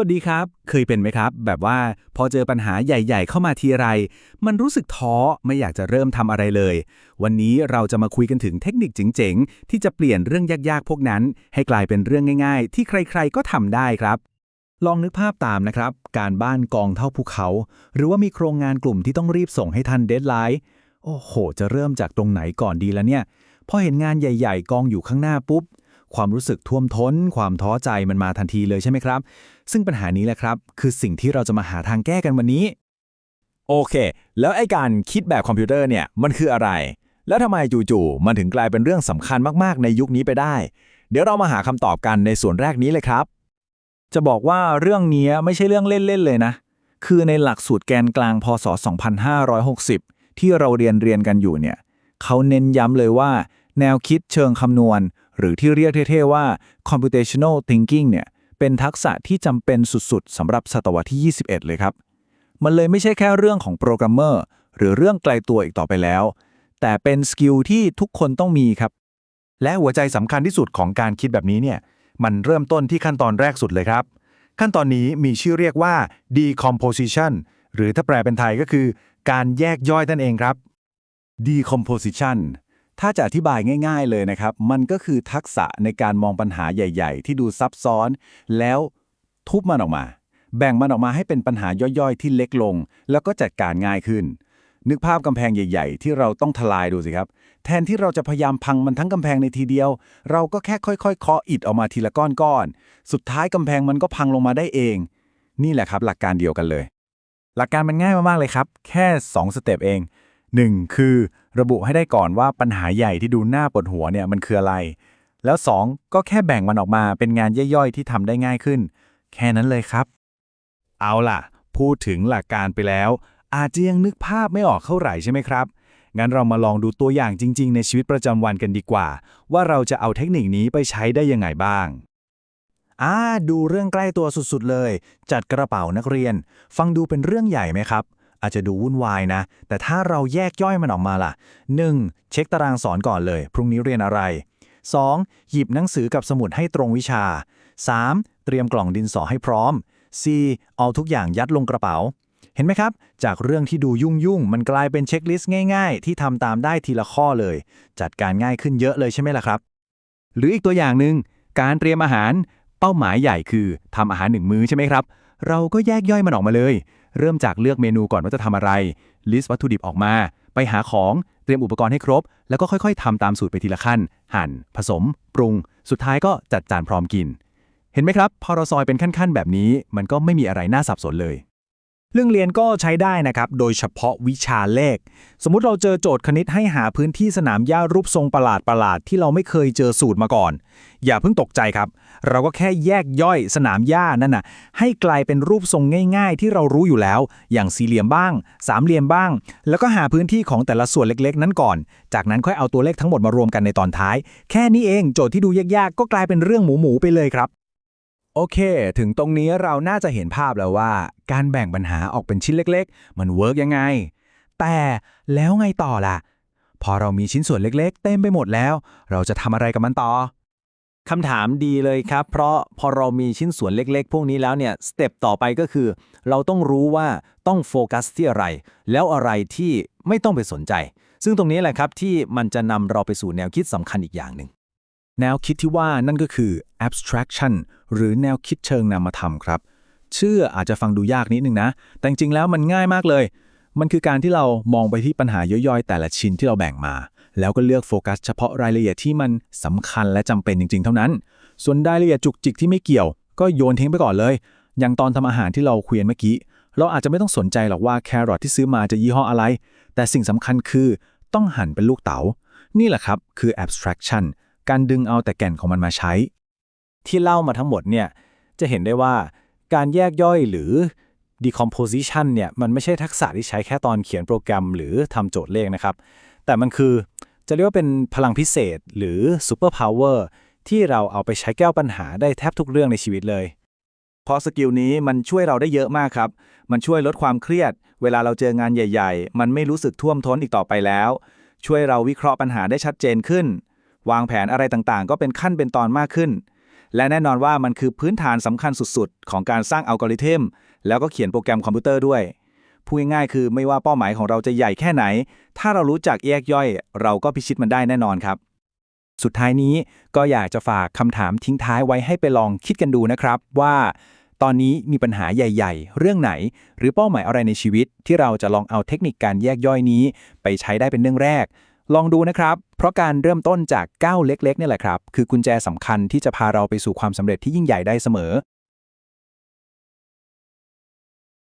วัสดีครับ เคยเป็นไหมครับ แบบว่าพอเจอปัญหาใหญ่ ๆ เข้ามาทีไร มันรู้สึกท้อไม่อยากจะเริ่มทำอะไรเลย วันนี้เราจะมาคุยกันถึงเทคนิคเจ๋งๆ ที่จะเปลี่ยนเรื่องยากๆ พวกนั้น ให้กลายเป็นเรื่องง่าย ๆ ที่ใคร ๆ ก็ทำได้ครับ ลองนึกภาพตามนะครับ การบ้านกองเท่าภูเขา หรือว่ามีโครงงานกลุ่มที่ต้องรีบส่งให้ทันเดทไลน์โอ้โห จะเริ่มจากตรงไหนก่อนดีละเนี่ยพอเห็นงานใหญ่ ๆ กองอยู่ข้างหน้าปุ๊บ ความรู้สึกท่วมท้น ความท้อใจมันมาทันทีเลยใช่ไหมครับ ซึ่งปัญหานี้แหละครับ คือสิ่งที่เราจะมาหาทางแก้กันวันนี้ โอเค แล้วไอ้การคิดแบบคอมพิวเตอร์เนี่ยมันคืออะไร แล้วทำไมจู่ๆมันถึงกลายเป็นเรื่องสำคัญมากๆ ในยุคนี้ไปได้ เดี๋ยวเรามาหาคำตอบกันในส่วนแรกนี้เลยครับ จะบอกว่าเรื่องนี้ไม่ใช่เรื่องเล่นๆเลยนะ คือในหลักสูตรแกนกลางพศ 2560 ที่เราเรียนเรียนกันอยู่เนี่ยเขาเน้นย้ำเลยว่า แนวคิดเชิงคำนวณ หรือที่เรียกเท่ๆว่า computational thinking เนี่ยเป็นทักษะที่จำเป็นสุดๆสำหรับศตวรรษที่ 21 เลยครับ มันเลยไม่ใช่แค่เรื่องของโปรแกรมเมอร์หรือเรื่องไกลตัวอีกต่อไปแล้ว แต่เป็นสกิลที่ทุกคนต้องมีครับ และหัวใจสำคัญที่สุดของการคิดแบบนี้เนี่ยมันเริ่มต้นที่ขั้นตอนแรกสุดเลยครับ ขั้นตอนนี้มีชื่อเรียกว่า decomposition หรือถ้าแปลเป็นไทยก็คือ การแยกย่อยนั่นเองครับ decomposition ถ้าจะอธิบายง่าย ๆเลยนะครับ มันก็คือทักษะในการมองปัญหาใหญ่ ๆ ที่ดูซับซ้อน แล้วทุบมันออกมา แบ่งมันออกมาให้เป็นปัญหาย่อยๆ ที่เล็กลง แล้วก็จัดการง่ายขึ้น นึกภาพกำแพงใหญ่ ๆ ที่เราต้องทลายดูสิครับ แทนที่เราจะพยายามพังมันทั้งกำแพงในทีเดียว เราก็แค่ค่อยๆเคาะอิฐออกมาทีละก้อนๆสุดท้ายกำแพงมันก็พังลงมาได้เอง นี่แหละครับ หลักการเดียวกันเลย หลักการมันง่ายมากๆเลยครับ แค่ 2 สเต็ปเอง 1. คือระบุให้ได้ก่อนว่าปัญหาใหญ่ที่ดูหน้าปวดหัวเนี่ยมันคืออะไร แล้ว 2. ก็แค่แบ่งมันออกมาเป็นงานย่อยๆ ที่ทำได้ง่ายขึ้น แค่นั้นเลยครับ เอาล่ะ พูดถึงหลักการไปแล้ว อาจจะยังนึกภาพไม่ออกเท่าไหร่ใช่ไหมครับ งั้นเรามาลองดูตัวอย่างจริง ๆ ในชีวิตประจำวันกันดีกว่า ว่าเราจะเอาเทคนิคนี้ไปใช้ได้ยังไงบ้างอ่าดูเรื่องใกล้ตัวสุดๆเลย จัดกระเป๋านักเรียน ฟังดูเป็นเรื่องใหญ่ไหมครับ อาจจะดูวุ่นวายนะ แต่ถ้าเราแยกย่อยมันออกมาล่ะ 1. เช็คตารางสอนก่อนเลย พรุ่งนี้เรียนอะไร 2. หยิบหนังสือกับสมุดให้ตรงวิชา 3. เตรียมกล่องดินสอให้พร้อม 4. เอาทุกอย่างยัดลงกระเป๋า เห็นไหมครับ จากเรื่องที่ดูยุ่งยุ่งมันกลายเป็นเช็คลิสต์ง่าย ๆ ที่ทำตามได้ทีละข้อเลย จัดการง่ายขึ้นเยอะเลยใช่ไหมล่ะครับ หรืออีกตัวอย่างหนึ่งการเตรียมอาหาร เป้าหมายใหญ่คือทำอาหารหนึ่งมื้อใช่ไหมครับ เราก็แยกย่อยมันออกมาเลย เริ่มจากเลือกเมนูก่อนว่าจะทำอะไร ลิสต์วัตถุดิบออกมา ไปหาของ เตรียมอุปกรณ์ให้ครบ แล้วก็ค่อยๆทำตามสูตรไปทีละขั้น หั่น ผสม ปรุง สุดท้ายก็จัดจานพร้อมกิน เห็นไหมครับ พอเราซอยเป็นขั้นๆ แบบนี้ มันก็ไม่มีอะไรน่าสับสนเลย เรื่องเรียนก็ใช้ได้นะครับ โดยเฉพาะวิชาเลข สมมุติเราเจอโจทย์คณิตให้หาพื้นที่สนามหญ้ารูปทรงประหลาดประหลาดๆที่เราไม่เคยเจอสูตรมาก่อน อย่าเพิ่งตกใจครับ เราก็แค่แยกย่อยสนามหญ้านั่นน่ะให้กลายเป็นรูปทรงง่าย ๆ ที่เรารู้อยู่แล้ว อย่างสี่เหลี่ยมบ้าง สามเหลี่ยมบ้าง แล้วก็หาพื้นที่ของแต่ละส่วนเล็กๆ นั้นก่อน จากนั้นค่อยเอาตัวเลขทั้งหมดมารวมกันในตอนท้าย แค่นี้เองโจทย์ที่ดูยากๆก็กลายเป็นเรื่องหมูๆไปเลยครับโอเค ถึงตรงนี้เราน่าจะเห็นภาพแล้วว่า การแบ่งปัญหาออกเป็นชิ้นเล็ก ๆ มันเวิร์กยังไง แต่แล้วไงต่อล่ะ พอเรามีชิ้นส่วนเล็ก ๆ เต็มไปหมดแล้ว เราจะทำอะไรกับมันต่อ คำถามดีเลยครับ เพราะพอเรามีชิ้นส่วนเล็กๆ พวกนี้แล้วเนี่ยสเต็ปต่อไปก็คือ เราต้องรู้ว่าต้องโฟกัสที่อะไร แล้วอะไรที่ไม่ต้องไปสนใจ ซึ่งตรงนี้แหละครับที่มันจะนำเราไปสู่แนวคิดสำคัญอีกอย่างหนึ่งแนวคิดที่ว่านั่นก็คือ abstraction หรือแนวคิดเชิงนามธรรมครับ ชื่ออาจจะฟังดูยากนิดนึงนะ แต่จริงๆแล้วมันง่ายมากเลย มันคือการที่เรามองไปที่ปัญหาย่อยๆ แต่ละชิ้นที่เราแบ่งมา แล้วก็เลือกโฟกัสเฉพาะรายละเอียดที่มันสำคัญและจำเป็นจริง ๆ เท่านั้น ส่วนรายละเอียดจุกจิกที่ไม่เกี่ยว ก็โยนทิ้งไปก่อนเลย อย่างตอนทำอาหารที่เราคุยนเมื่อกี้ เราอาจจะไม่ต้องสนใจหรอกว่าแครอทที่ซื้อมาจะยี่ห้ออะไร แต่สิ่งสำคัญคือต้องหั่นเป็นลูกเต๋า นี่แหละครับคือ abstraction การดึงเอาแต่แก่นของมันมาใช้ ที่เล่ามาทั้งหมดเนี่ยจะเห็นได้ว่าการแยกย่อยหรือ decomposition เนี่ยมันไม่ใช่ทักษะที่ใช้แค่ตอนเขียนโปรแกรมหรือทำโจทย์เลขนะครับ แต่มันคือ จะเรียกว่าเป็นพลังพิเศษหรือ super power ที่เราเอาไปใช้แก้ปัญหาได้แทบทุกเรื่องในชีวิตเลย เพราะสกิลนี้มันช่วยเราได้เยอะมากครับ มันช่วยลดความเครียด เวลาเราเจองานใหญ่ ๆ มันไม่รู้สึกท่วมท้นอีกต่อไปแล้ว ช่วยเราวิเคราะห์ปัญหาได้ชัดเจนขึ้น วางแผนอะไรต่างๆ ก็เป็นขั้นเป็นตอนมากขึ้น และแน่นอนว่ามันคือพื้นฐานสำคัญสุดๆ ของการสร้างอัลกอริทึมแล้วก็เขียนโปรแกรมคอมพิวเตอร์ด้วย พูดง่ายๆคือไม่ว่าเป้าหมายของเราจะใหญ่แค่ไหน ถ้าเรารู้จักแยกย่อย เราก็พิชิตมันได้แน่นอนครับ สุดท้ายนี้ก็อยากจะฝากคำถามทิ้งท้ายไว้ให้ไปลองคิดกันดูนะครับว่าตอนนี้มีปัญหาใหญ่ ๆ เรื่องไหน หรือเป้าหมายอะไรในชีวิต ที่เราจะลองเอาเทคนิคการแยกย่อยนี้ ไปใช้ได้เป็นเรื่องแรก ลองดูนะครับ เพราะการเริ่มต้นจากก้าวเล็กๆนี่แหละครับ คือกุญแจสำคัญที่จะพาเราไปสู่ความสำเร็จที่ยิ่งใหญ่ได้เสมอ